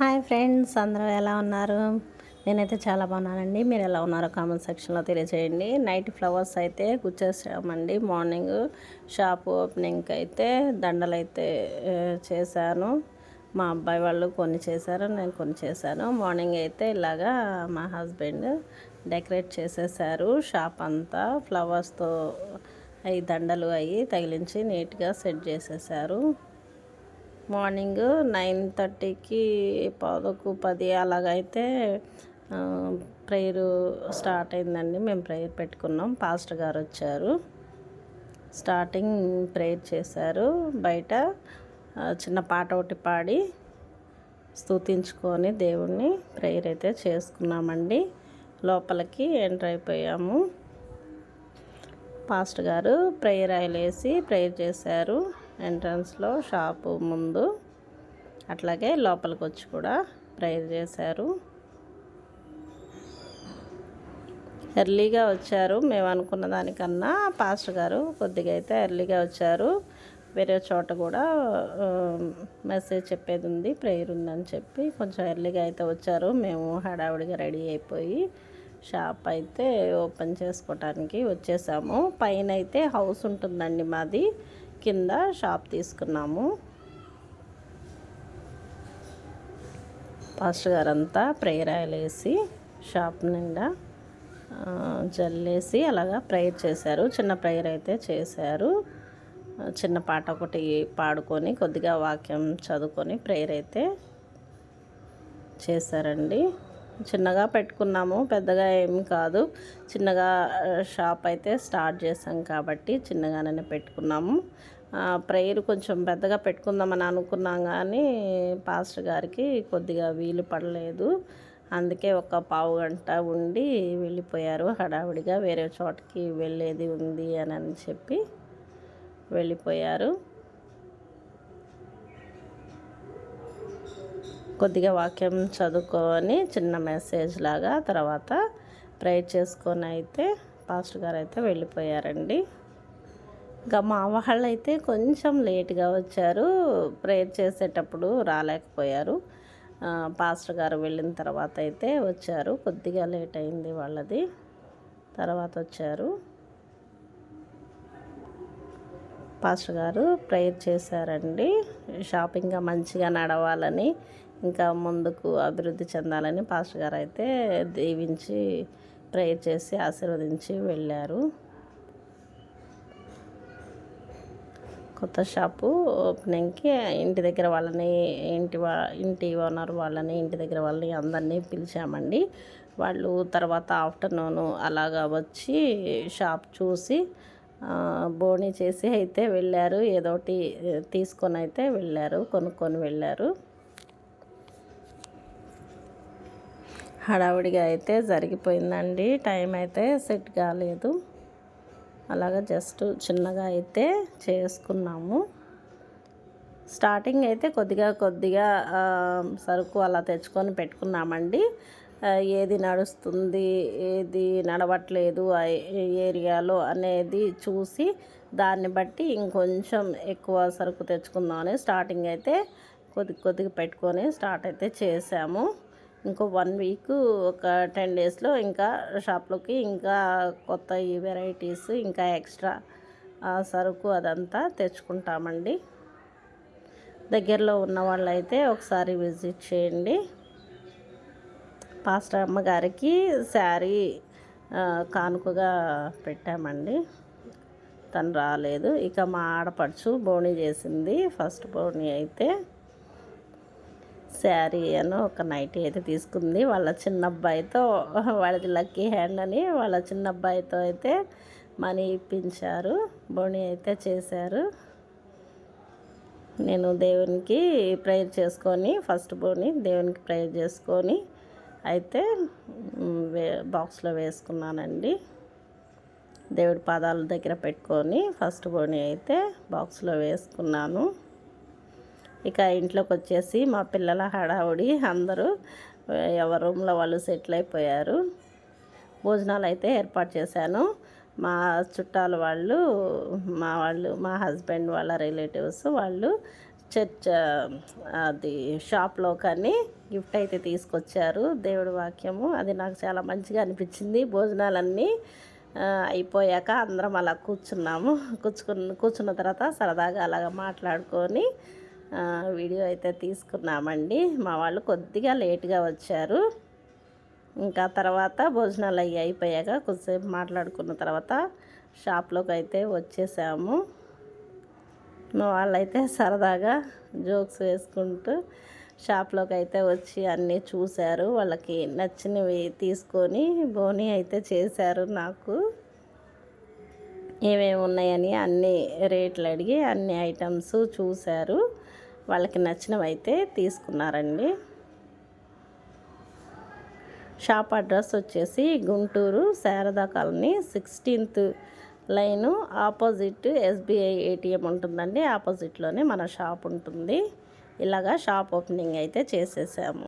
Hi friends అందరూ ఎలా ఉన్నారు? నేనైతే చాలా బాగున్నానండి. మీరు ఎలా ఉన్నారో కామెంట్ సెక్షన్లో తెలియజేయండి నైట్ ఫ్లవర్స్ అయితే గుచ్చేసామండి. మార్నింగ్ షాప్ ఓపెనింగ్కి అయితే దండలు అయితే చేశాను. మా అబ్బాయి వాళ్ళు కొన్ని చేశారు నేను కొన్ని చేశాను. మార్నింగ్ అయితే ఇలాగా మా హస్బెండ్ డెకరేట్ చేసేసారు. షాప్ అంతా ఫ్లవర్స్తో అవి దండలు అవి తగిలించి నీట్గా సెట్ చేసేసారు. మార్నింగ్ నైన్ థర్టీకి పదకు పది అలాగైతే ప్రేయర్ స్టార్ట్ అయిందండి. మేము ప్రేయర్ పెట్టుకున్నాం. పాస్టర్ గారు వచ్చారు. స్టార్టింగ్ ప్రేయర్ చేశారు. బయట చిన్న పాట ఒకటి పాడి స్తుతించుకొని దేవుణ్ణి ప్రేయర్ అయితే చేసుకున్నామండి. లోపలికి ఎంటర్ అయిపోయాము. పాస్టర్ గారు ప్రేయర్ ఆయిల్ వేసి ప్రేయర్ చేశారు. ఎంట్రన్స్లో షాపు ముందు అట్లాగే లోపలికి వచ్చి కూడా ప్రేయర్ చేశారు. ఎర్లీగా వచ్చారు. మేము అనుకున్న దానికన్నా పాస్టర్ గారు కొద్దిగా అయితే ఎర్లీగా వచ్చారు. వేరే చోట కూడా మెసేజ్ చెప్పేది ఉంది ప్రేయర్ ఉందని చెప్పి కొంచెం ఎర్లీగా అయితే వచ్చారు. మేము హడావుడిగా రెడీ అయిపోయి షాప్ అయితే ఓపెన్ చేసుకోవటానికి వచ్చేసాము. పైన అయితే హౌస్ ఉంటుందండి మాది. కింద షాప్ తీసుకున్నాము. పాస్టర్ గారంతా ప్రేయర్ ఆయిల్ వేసి షాప్ నిండా జల్లేసి అలాగా ప్రేయర్ చేశారు. చిన్న ప్రేయర్ అయితే చేశారు. చిన్న పాట ఒకటి పాడుకొని కొద్దిగా వాక్యం చదువుకొని ప్రేయర్ అయితే చేశారండి. చిన్నగా పెట్టుకున్నాము. పెద్దగా ఏం కాదు. చిన్నగా షాప్ అయితే స్టార్ట్ చేసాం కాబట్టి చిన్నగానే పెట్టుకున్నాము. ప్రేయర్ కొంచెం పెద్దగా పెట్టుకుందామని అనుకున్నాం కానీ పాస్టర్ గారికి కొద్దిగా వీలు పడలేదు. అందుకే ఒక పావు గంట ఉండి వెళ్ళిపోయారు. హడావిడిగా వేరే చోటకి వెళ్ళేది ఉంది అని అని చెప్పి వెళ్ళిపోయారు. కొద్దిగా వాక్యం చదువుకొని చిన్న మెసేజ్ లాగా తర్వాత ప్రేయర్ చేసుకొని అయితే పాస్టర్ గారు అయితే వెళ్ళిపోయారండి. ఇంకా మా వాళ్ళు అయితే కొంచెం లేట్గా వచ్చారు. ప్రేయర్ చేసేటప్పుడు రాలేకపోయారు. పాస్టర్ గారు వెళ్ళిన తర్వాత అయితే వచ్చారు. కొద్దిగా లేట్ అయింది వాళ్ళది. తర్వాత వచ్చారు. పాస్టర్ గారు ప్రేయర్ చేశారండి. షాపింగ్గా మంచిగా నడవాలని ఇంకా ముందుకు అభివృద్ధి చెందాలని పాస్టర్ గారు అయితే దీవించి ప్రేయర్ చేసి ఆశీర్వదించి వెళ్ళారు. కొత్త షాపు ఓపెనింగ్కి ఇంటి దగ్గర వాళ్ళని ఇంటి వా ఇంటి ఓనర్ వాళ్ళని ఇంటి దగ్గర వాళ్ళని అందరినీ పిలిచామండి. వాళ్ళు తర్వాత ఆఫ్టర్నూన్ అలాగా వచ్చి షాప్ చూసి బోని చేసి అయితే వెళ్ళారు. ఏదోటి తీసుకొని అయితే వెళ్ళారు కొనుక్కొని వెళ్ళారు. హడావుడిగా అయితే జరిగిపోయిందండి. టైం అయితే సెట్ కాలేదు. అలాగా జస్ట్ చిన్నగా అయితే చేసుకున్నాము. స్టార్టింగ్ అయితే కొద్దిగా కొద్దిగా సరుకు అలా తెచ్చుకొని పెట్టుకున్నామండి. ఏది నడుస్తుంది ఏది నడవట్లేదు ఏ- ఏరియాలో అనేది చూసి దాన్ని బట్టి ఇంకొంచెం ఎక్కువ సరుకు తెచ్చుకుందామని స్టార్టింగ్ అయితే కొద్ది కొద్దిగా పెట్టుకొని స్టార్ట్ అయితే చేసాము. ఇంకో వన్ వీక్ ఒక టెన్ డేస్లో ఇంకా షాప్లోకి ఇంకా కొత్త ఈ వెరైటీస్ ఇంకా ఎక్స్ట్రా సరుకు అదంతా తెచ్చుకుంటామండి. దగ్గరలో ఉన్న వాళ్ళైతే ఒకసారి విజిట్ చేయండి. పాస్టర్ అమ్మగారికి శారీ కానుకగా పెట్టామండి. తను రాలేదు. ఇక మా ఆడపడుచు బోణి చేసింది ఫస్ట్ బోణి అయితే. శారీ అని ఒక నైటీ అయితే తీసుకుంది. వాళ్ళ చిన్న అబ్బాయితో వాళ్ళది లక్కీ హ్యాండ్ అని వాళ్ళ చిన్న అబ్బాయితో అయితే మనీ ఇప్పించారు. బోణి అయితే చేశారు. నేను దేవునికి ప్రేయర్ చేసుకొని ఫస్ట్ బోని దేవునికి ప్రేయర్ చేసుకొని అయితే వే బాక్స్లో వేసుకున్నానండి. దేవుడి పాదాల దగ్గర పెట్టుకొని ఫస్ట్ బోని అయితే బాక్స్లో వేసుకున్నాను. ఇక ఇంట్లోకి వచ్చేసి మా పిల్లల హడావుడి అందరూ ఎవరి రూమ్లో వాళ్ళు సెటిల్ అయిపోయారు. భోజనాలు అయితే ఏర్పాటు చేశాను. మా చుట్టాల వాళ్ళు మా వాళ్ళు మా హస్బెండ్ వాళ్ళ రిలేటివ్స్ వాళ్ళు చర్చ్ అది షాప్లో కానీ గిఫ్ట్ అయితే తీసుకొచ్చారు. దేవుడి వాక్యము అది నాకు చాలా మంచిగా అనిపించింది. భోజనాలన్నీ అయిపోయాక అందరం అలా కూర్చున్నాము. కూర్చుకున్న కూర్చున్న తర్వాత సరదాగా అలాగ మాట్లాడుకొని వీడియో అయితే తీసుకున్నామండి మా వాళ్ళు కొద్దిగా లేట్గా వచ్చారు. ఇంకా తర్వాత భోజనాలు అవి అయిపోయాక కొద్దిసేపు మాట్లాడుకున్న తర్వాత షాప్లోకి అయితే వచ్చేసాము. మా వాళ్ళైతే సరదాగా జోక్స్ వేసుకుంటూ షాప్లోకి అయితే వచ్చి అన్నీ చూశారు. వాళ్ళకి నచ్చినవి తీసుకొని బోని అయితే చేశారు నాకు. ఏమేమి ఉన్నాయని అన్ని రేట్లు అడిగి అన్ని ఐటమ్స్ చూశారు. వాళ్ళకి నచ్చినవి అయితే తీసుకున్నారండి. షాప్ అడ్రస్ వచ్చేసి Guntur Sarada colony sixteenth line opposite SBI ATM ఉంటుందండి. ఆపోజిట్లోనే మన షాప్ ఉంటుంది. ఇలాగా షాప్ ఓపెనింగ్ అయితే చేసేసాము.